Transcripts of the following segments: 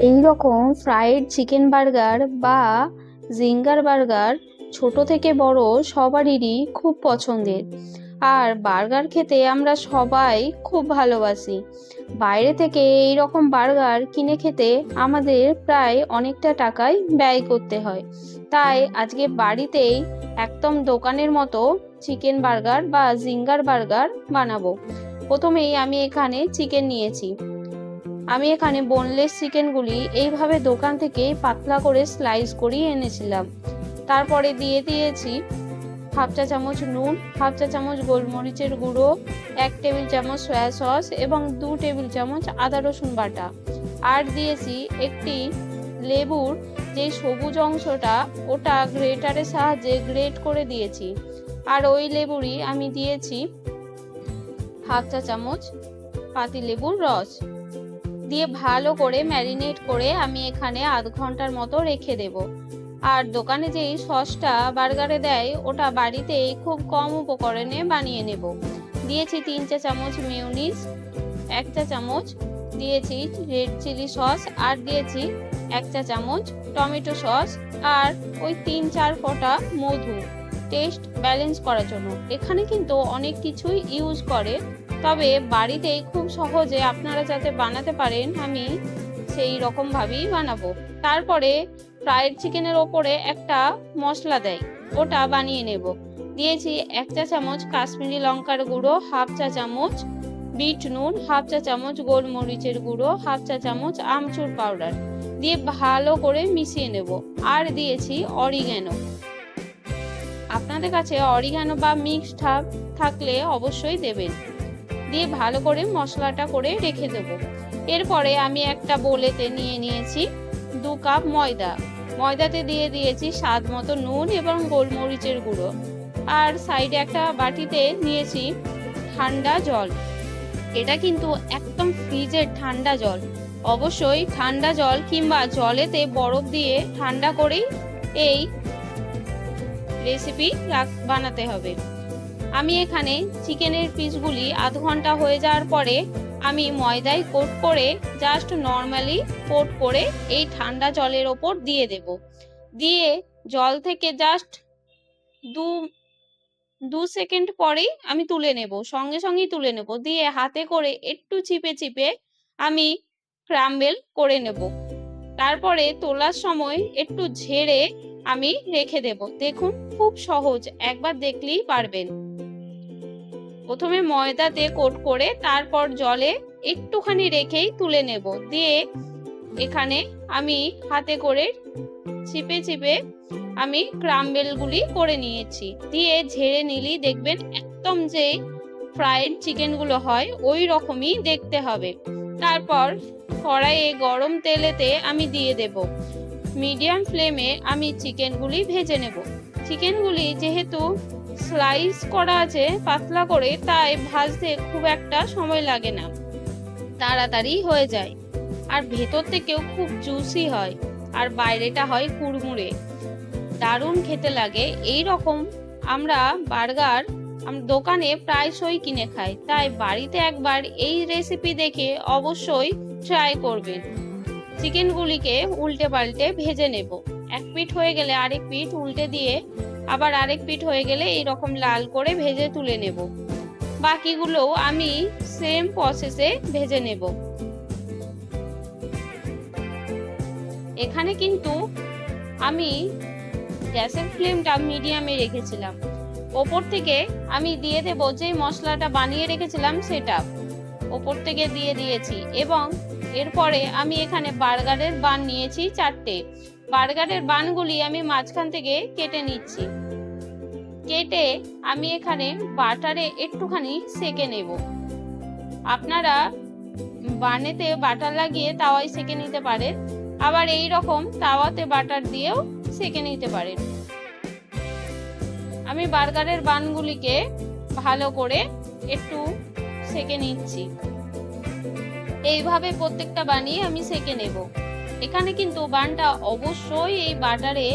এই রকম fried chicken burger বা জিঙ্গার বার্গার ছোট থেকে বড় সবারই খুব পছন্দের। আর বার্গার খেতে আমরা সবাই খুব ভালোবাসি। বাইরে থেকে এই রকম বার্গার কিনে খেতে আমাদের প্রায় অনেকটা টাকাই ব্যয় করতে হয়। তাই আজকে বাড়িতেই একদম দোকানের মতো চিকেন বার্গার বা জিঙ্গার বার্গার বানাবো। প্রথমেই আমি এখানে চিকেন নিয়েছি। আমি এখানে বোনলেস চিকেনগুলি এইভাবে দোকান থেকে পাতলা করে স্লাইস করিয়ে এনেছিলাম। তারপরে দিয়ে দিয়েছি হাফ চা চামচ নুন হাফ চা চামচ গোলমরিচের গুঁড়ো, এক টেবিল চামচ সয়া সস এবং দু টেবিল চামচ আদা রসুন বাটা। আর দিয়েছি একটি লেবুর যে সবুজ অংশটা, ওটা গ্রেটারের সাহায্যে গ্রেট করে দিয়েছি। আর ওই লেবুরই আমি দিয়েছি হাফ চা চামচ পাতি লেবুর রস। দিয়ে ভালো করে ম্যারিনেট করে আমি এখানে আধ ঘণ্টার মতো রেখে দেব। আর দোকানে যেই সসটা বার্গারে দেয়, ওটা বাড়িতেই খুব কম উপকরণে বানিয়ে নেব। দিয়েছি তিন চা চামচ মিউনিস এক চা চামচ দিয়েছি রেড চিলি সস, আর দিয়েছি এক চা চামচ টমেটো সস, আর ওই তিন চার ফোঁটা মধু। টেস্ট ব্যালেন্স করার জন্য। এখানে কিন্তু অনেক কিছুই ইউজ করে তবে বাড়িতেই খুব সহজে আপনারা যাতে বানাতে পারেন, আমি সেই রকমভাবেই বানাবো। তারপরে ফ্রায়েড চিকেনের ওপরে একটা মশলা দেয়, ওটা বানিয়ে নেব। দিয়েছি এক চা চামচ কাশ্মীরি লঙ্কার গুঁড়ো, হাফ চা চামচ বিট নুন, হাফ চা চামচ গোলমরিচের গুঁড়ো, হাফ চা চামচ আমচুর পাউডার দিয়ে ভালো করে মিশিয়ে নেব। আর দিয়েছি অরিগ্যানো। আপনাদের কাছে অরিগ্যানো বা মিক্সড থাকলে অবশ্যই দেবেন। দিয়ে ভালো করে মশলাটা করে রেখে দেবো। এরপরে আমি একটা বোলেতে নিয়ে নিয়েছি দু কাপ ময়দা। ময়দাতে দিয়ে দিয়েছি স্বাদ মতো নুন এবং গোলমরিচের গুঁড়ো। আর সাইডে একটা বাটিতে নিয়েছি ঠান্ডা জল। এটা কিন্তু একদম ফ্রিজের ঠান্ডা জল। অবশ্যই ঠান্ডা জল কিংবা জলেতে বরফ দিয়ে ঠান্ডা করেই এই রেসিপি বানাতে হবে। আমি এখানে চিকেনের পিসগুলি আধ ঘণ্টা হয়ে যাওয়ার পরে আমি ময়দায় কোট করে জাস্ট নর্মালি কোট করে এই ঠান্ডা জলের ওপর দিয়ে দেব। দিয়ে জল থেকে জাস্ট দু দু সেকেন্ড পরেই আমি তুলে নেব, সঙ্গে সঙ্গেই তুলে নেব। দিয়ে হাতে করে একটু চিপে চিপে আমি ক্রাম্বেল করে নেব। তারপরে তোলার সময় একটু ঝেড়ে আমি রেখে দেব। দেখুন, খুব সহজ। একবার দেখলেই পারবেন। প্রথমে ময়দাতে কোট করে তারপর জলে একটুখানি রেখেই তুলে নেব। দিয়ে এখানে আমি হাতে করে চিপে চিপে আমি ক্রাম্বেলগুলি করে নিয়েছি। দিয়ে ঝেড়ে নিলি দেখবেন একদম যে ফ্রাইড চিকেনগুলো হয়, ওই রকমই দেখতে হবে। তারপর কড়াইয়ে গরম তেলেতে আমি দিয়ে দেব। মিডিয়াম ফ্লেমে আমি চিকেনগুলি ভেজে নেব। চিকেনগুলি যেহেতু স্লাইস করা আছে পাতলা করে, তাই ভাজতে খুব একটা সময় লাগে না। তাড়াতাড়ি হয়ে যায়। আর ভেতর থেকেও খুব জুসি হয়। আর বাইরেটা হয় কুড়মুড়ে। দারুণ খেতে লাগে। এই রকম আমরা বার্গার দোকানে প্রায়শই কিনে খাই। তাই বাড়িতে একবার এই রেসিপি দেখে অবশ্যই ট্রাই করবেন। চিকেনগুলিকে উল্টে পাল্টে ভেজে নেব। এক পিঠ হয়ে গেলে আরেক পিঠ উল্টে দিয়ে আবার আরেক পিঠ হয়ে গেলে এই রকম লাল করে ভেজে তুলে নেব। বাকিগুলো আমি সেম প্রসেসে ভেজে নেব। এখানে কিন্তু আমি গ্যাসের ফ্লেমটা মিডিয়ামে রেখেছিলাম। ওপর থেকে আমি দিয়ে দেব যে মশলাটা বানিয়ে রেখেছিলাম সেটা। ওপর থেকে দিয়ে দিয়েছি এবং এরপরে আমি এখানে বার্গারের বান নিয়েছি চারটে। বার্গারের বানগুলি আমি মাঝখান থেকে কেটে নিচ্ছি। কেটে আমি এখানে বাটারে একটুখানি সেকে নেব। আপনারা বানেতে বাটার লাগিয়ে তাওয়ায় সেকে নিতে পারেন, আবার এই রকম তাওয়াতে বাটার দিয়েও সেকে নিতে পারেন। আমি বার্গারের বানগুলিকে ভালো করে একটু সেকে নিচ্ছি। এইভাবে প্রত্যেকটা বানিয়ে আমি সেকে নেব। এখানে কিন্তু বানটা অবশ্যই এই বাটারে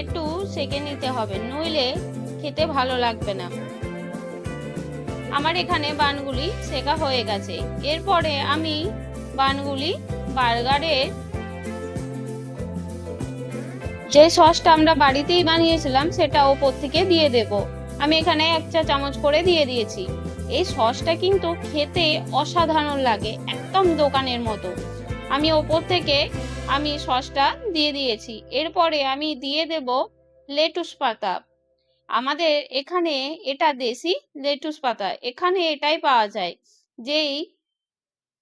একটু সেকে নিতে হবে, নইলে খেতে ভালো লাগবে না। আমার এখানে বানগুলি সেকা হয়ে গেছে। এরপরে আমি বানগুলি বার্গারের যে সসটা আমরা বাড়িতেই বানিয়েছিলাম সেটা ওপর থেকে দিয়ে দেবো। আমি এখানে এক চা চামচ করে দিয়ে দিয়েছি। এই সসটা কিন্তু খেতে অসাধারণ লাগে, একদম দোকানের মতো। আমি ওপর থেকে আমি সসটা দিয়ে দিয়েছি। এরপরে আমি দিয়ে দেব লেটুস পাতা। আমাদের এখানে এটা দেশি লেটুস পাতা। এখানে এটাই পাওয়া যায়। যেই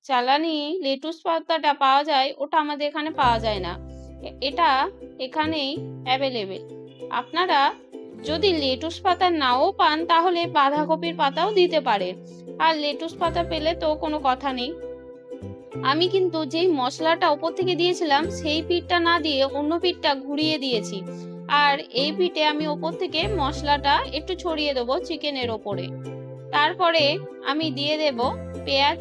চালানি লেটুস পাতাটা পাওয়া যায়, ওটা আমাদের এখানে পাওয়া যায় না। এটা এখানেই অ্যাভেলেবেল আপনারা যদি লেটুস পাতা নাও পান, তাহলে বাঁধাকপির পাতাও দিতে পারে। আর লেটুস পাতা পেলে তো কোনো কথা নেই। আমি কিন্তু যেই মশলাটা ওপর থেকে দিয়েছিলাম, সেই পিঠটা না দিয়ে অন্য পিঠটা ঘুরিয়ে দিয়েছি। আর এই পিঠে আমি ওপর থেকে মশলাটা একটু ছড়িয়ে দেবো চিকেনের ওপরে। তারপরে আমি দিয়ে দেব পেঁয়াজ,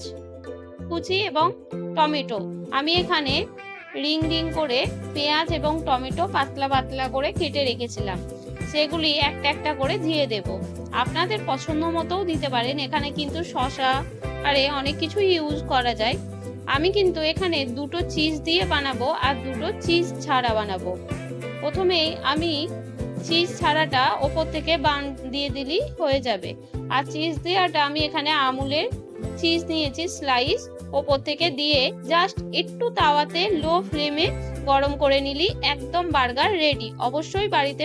কুচি এবং টমেটো। আমি এখানে রিং রিং করে পেঁয়াজ এবং টমেটো পাতলা পাতলা করে কেটে রেখেছিলাম। সেগুলি একটা একটা করে দিয়ে দেব। আপনাদের পছন্দ মতোও দিতে পারেন। এখানে কিন্তু শশা আরে অনেক কিছু ইউজ করা যায়। আমি কিন্তু এখানে দুটো চিজ দিয়ে বানাবো আর দুটো চিজ ছাড়া বানাবো। প্রথমে আমি চিজ ছাড়াটা ওপর থেকে বান দিয়ে দিলি হয়ে যাবে। আর চিজ দেওয়াটা আমি এখানে আমুলের চিজ নিয়েছি স্লাইস ওপর থেকে দিয়ে জাস্ট একটু তাওয়াতে লো ফ্লেমে গরম করে নিলি, একদম বার্গার রেডি অবশ্যই বাড়িতে